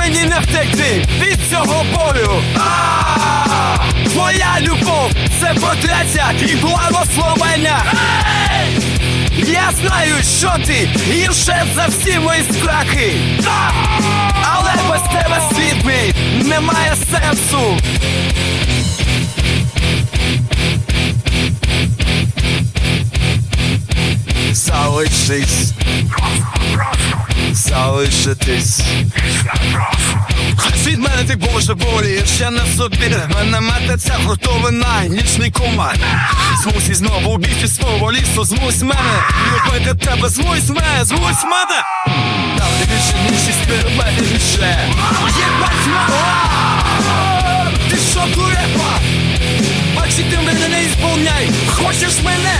звільни від цього болю. Твоя любов це прокляття і благословення. Я знаю, що ти гірше за всі мої страхи. Але без тебе світ мій немає сенсу. Залишись. Залишитись. Від мене ти боже болі, ще не собі. Мене мететься гуртовина, нічний комар Змусь і знову бігти свого лісу Змусь мене, любити тебе, змусь мене, змусь мене. Там ти більше ніж і більше. Єбать мала Ти що дурепа? Бачи, ти мене не ісполняй. Хочеш мене?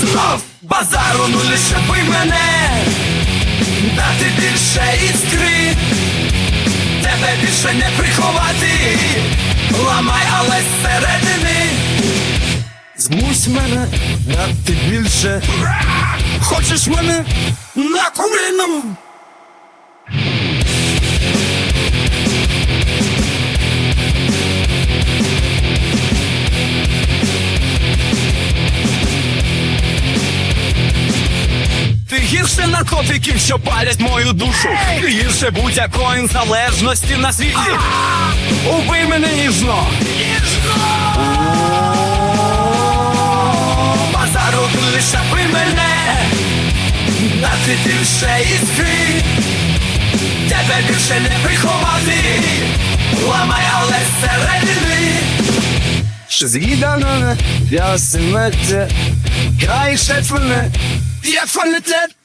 Знов базару, ну лише пий мене Дати більше іскри Тебе більше не приховати. Ламай, але зсередини. Змусь мене дати більше. Хочеш мене на куриному гірше наркотиків, що палять мою душу. Гірше будь-якої залежності на світі. Убий мене ніжно. Базару ти лише бий мене. Дати більше іскри. Тебе більше не приховати. Ламай, але зсередини. Що з'їдане, я симеться, край шефене, я фанетет.